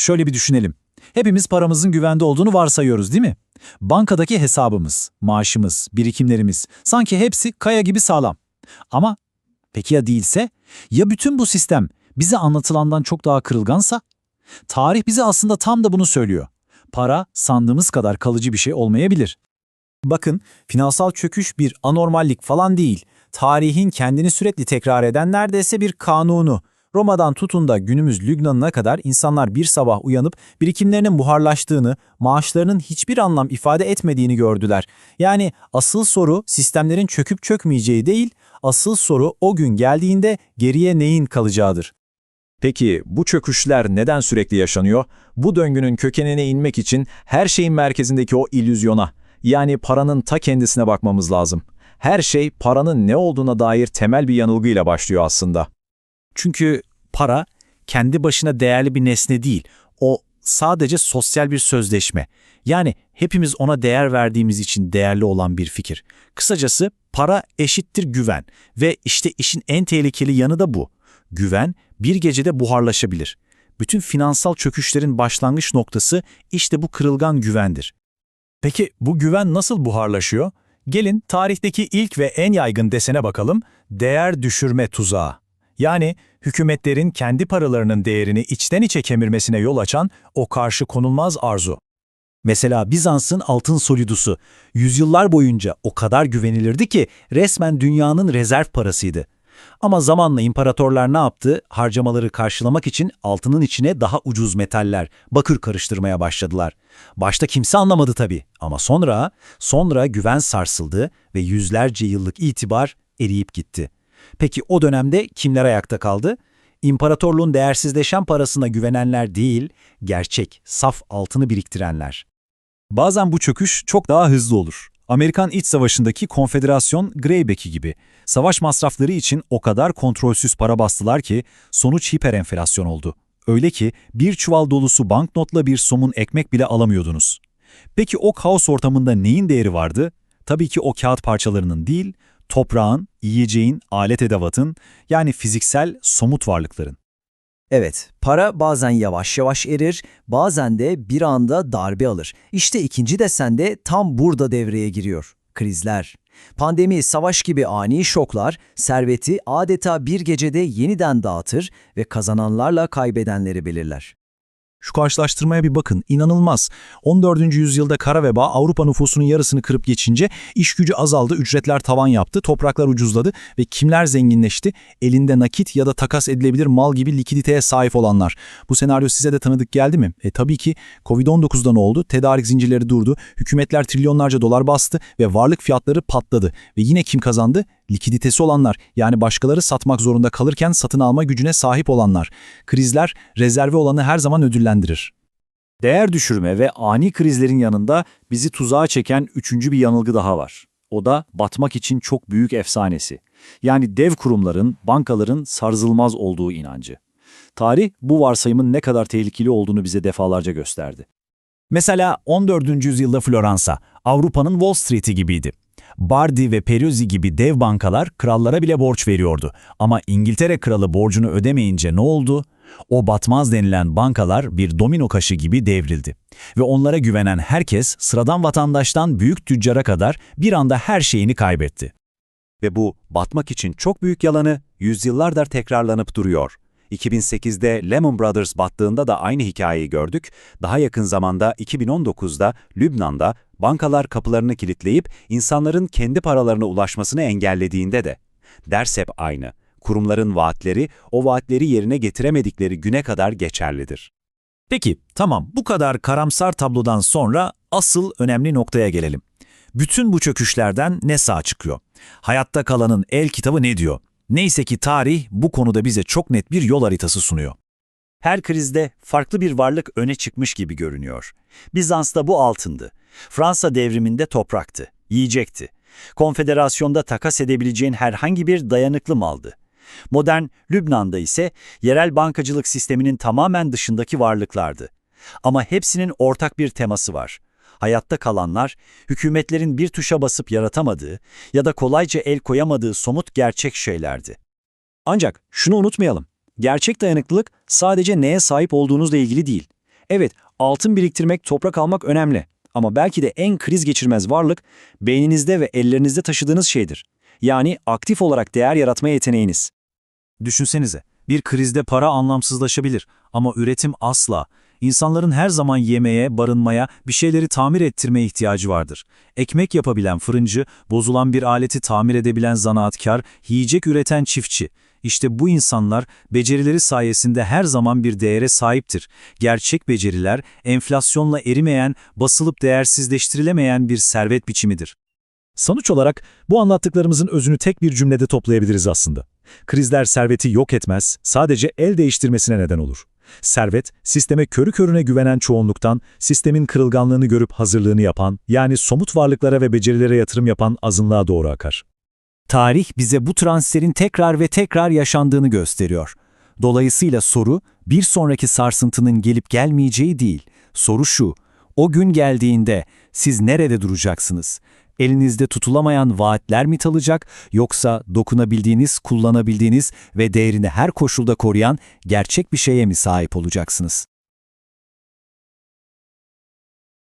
Şöyle bir düşünelim. Hepimiz paramızın güvende olduğunu varsayıyoruz değil mi? Bankadaki hesabımız, maaşımız, birikimlerimiz sanki hepsi kaya gibi sağlam. Ama peki ya değilse? Ya bütün bu sistem bize anlatılandan çok daha kırılgansa? Tarih bize aslında tam da bunu söylüyor. Para sandığımız kadar kalıcı bir şey olmayabilir. Bakın, finansal çöküş bir anormallik falan değil. Tarihin kendini sürekli tekrar eden neredeyse bir kanunu. Roma'dan tutun da günümüz Lübnan'ına kadar insanlar bir sabah uyanıp birikimlerinin buharlaştığını, maaşlarının hiçbir anlam ifade etmediğini gördüler. Yani asıl soru sistemlerin çöküp çökmeyeceği değil, asıl soru o gün geldiğinde geriye neyin kalacağıdır. Peki bu çöküşler neden sürekli yaşanıyor? Bu döngünün kökenine inmek için her şeyin merkezindeki o illüzyona, yani paranın ta kendisine bakmamız lazım. Her şey paranın ne olduğuna dair temel bir yanılgıyla başlıyor aslında. Çünkü para kendi başına değerli bir nesne değil. O sadece sosyal bir sözleşme. Yani hepimiz ona değer verdiğimiz için değerli olan bir fikir. Kısacası para eşittir güven ve işte işin en tehlikeli yanı da bu. Güven bir gecede buharlaşabilir. Bütün finansal çöküşlerin başlangıç noktası işte bu kırılgan güvendir. Peki bu güven nasıl buharlaşıyor? Gelin tarihteki ilk ve en yaygın desene bakalım, değer düşürme tuzağı. Yani hükümetlerin kendi paralarının değerini içten içe kemirmesine yol açan o karşı konulmaz arzu. Mesela Bizans'ın altın solidusu yüzyıllar boyunca o kadar güvenilirdi ki resmen dünyanın rezerv parasıydı. Ama zamanla imparatorlar ne yaptı? Harcamaları karşılamak için altının içine daha ucuz metaller, bakır karıştırmaya başladılar. Başta kimse anlamadı tabii ama sonra, sonra güven sarsıldı ve yüzlerce yıllık itibar eriyip gitti. Peki o dönemde kimler ayakta kaldı? İmparatorluğun değersizleşen parasına güvenenler değil, gerçek, saf altını biriktirenler. Bazen bu çöküş çok daha hızlı olur. Amerikan İç Savaşı'ndaki Konfederasyon Greyback'i gibi. Savaş masrafları için o kadar kontrolsüz para bastılar ki sonuç hiperenflasyon oldu. Öyle ki bir çuval dolusu banknotla bir somun ekmek bile alamıyordunuz. Peki o kaos ortamında neyin değeri vardı? Tabii ki o kağıt parçalarının değil, toprağın, yiyeceğin, alet edevatın yani fiziksel, somut varlıkların. Evet, para bazen yavaş yavaş erir, bazen de bir anda darbe alır. İşte ikinci desen de tam burada devreye giriyor. Krizler. Pandemi, savaş gibi ani şoklar serveti adeta bir gecede yeniden dağıtır ve kazananlarla kaybedenleri belirler. Şu karşılaştırmaya bir bakın, inanılmaz. 14. yüzyılda kara veba Avrupa nüfusunun yarısını kırıp geçince iş gücü azaldı, ücretler tavan yaptı, topraklar ucuzladı ve kimler zenginleşti? Elinde nakit ya da takas edilebilir mal gibi likiditeye sahip olanlar. Bu senaryo size de tanıdık geldi mi? E tabii ki Covid-19'da ne oldu? Tedarik zincirleri durdu, hükümetler trilyonlarca dolar bastı ve varlık fiyatları patladı. Ve yine kim kazandı? Likiditesi olanlar, yani başkaları satmak zorunda kalırken satın alma gücüne sahip olanlar. Krizler rezerve olanı her zaman ödüllendirir. Değer düşürme ve ani krizlerin yanında bizi tuzağa çeken üçüncü bir yanılgı daha var. O da batmak için çok büyük efsanesi. Yani dev kurumların, bankaların sarsılmaz olduğu inancı. Tarih bu varsayımın ne kadar tehlikeli olduğunu bize defalarca gösterdi. Mesela 14. yüzyılda Floransa, Avrupa'nın Wall Street'i gibiydi. Bardi ve Peruzzi gibi dev bankalar krallara bile borç veriyordu. Ama İngiltere kralı borcunu ödemeyince ne oldu? O batmaz denilen bankalar bir domino kaşı gibi devrildi. Ve onlara güvenen herkes sıradan vatandaştan büyük tüccara kadar bir anda her şeyini kaybetti. Ve bu batmak için çok büyük yalanı yüzyıllardır tekrarlanıp duruyor. 2008'de Lehman Brothers battığında da aynı hikayeyi gördük. Daha yakın zamanda 2019'da Lübnan'da bankalar kapılarını kilitleyip insanların kendi paralarına ulaşmasını engellediğinde de. Ders hep aynı. Kurumların vaatleri o vaatleri yerine getiremedikleri güne kadar geçerlidir. Peki, tamam bu kadar karamsar tablodan sonra asıl önemli noktaya gelelim. Bütün bu çöküşlerden ne sağ çıkıyor? Hayatta kalanın el kitabı ne diyor? Neyse ki tarih bu konuda bize çok net bir yol haritası sunuyor. Her krizde farklı bir varlık öne çıkmış gibi görünüyor. Bizans'ta bu altındı. Fransa devriminde topraktı, yiyecekti. Konfederasyonda takas edebileceğin herhangi bir dayanıklı maldı. Modern Lübnan'da ise yerel bankacılık sisteminin tamamen dışındaki varlıklardı. Ama hepsinin ortak bir teması var. Hayatta kalanlar, hükümetlerin bir tuşa basıp yaratamadığı ya da kolayca el koyamadığı somut gerçek şeylerdi. Ancak şunu unutmayalım. Gerçek dayanıklılık sadece neye sahip olduğunuzla ilgili değil. Evet, altın biriktirmek, toprak almak önemli. Ama belki de en kriz geçirmez varlık beyninizde ve ellerinizde taşıdığınız şeydir. Yani aktif olarak değer yaratma yeteneğiniz. Düşünsenize, bir krizde para anlamsızlaşabilir ama üretim asla. İnsanların her zaman yemeye, barınmaya, bir şeyleri tamir ettirmeye ihtiyacı vardır. Ekmek yapabilen fırıncı, bozulan bir aleti tamir edebilen zanaatkar, yiyecek üreten çiftçi. İşte bu insanlar becerileri sayesinde her zaman bir değere sahiptir. Gerçek beceriler, enflasyonla erimeyen, basılıp değersizleştirilemeyen bir servet biçimidir. Sonuç olarak bu anlattıklarımızın özünü tek bir cümlede toplayabiliriz aslında. Krizler serveti yok etmez, sadece el değiştirmesine neden olur. Servet, sisteme körü körüne güvenen çoğunluktan, sistemin kırılganlığını görüp hazırlığını yapan, yani somut varlıklara ve becerilere yatırım yapan azınlığa doğru akar. Tarih bize bu transferin tekrar ve tekrar yaşandığını gösteriyor. Dolayısıyla soru, bir sonraki sarsıntının gelip gelmeyeceği değil. Soru şu, o gün geldiğinde siz nerede duracaksınız? Elinizde tutulamayan vaatler mi kalacak yoksa dokunabildiğiniz, kullanabildiğiniz ve değerini her koşulda koruyan gerçek bir şeye mi sahip olacaksınız?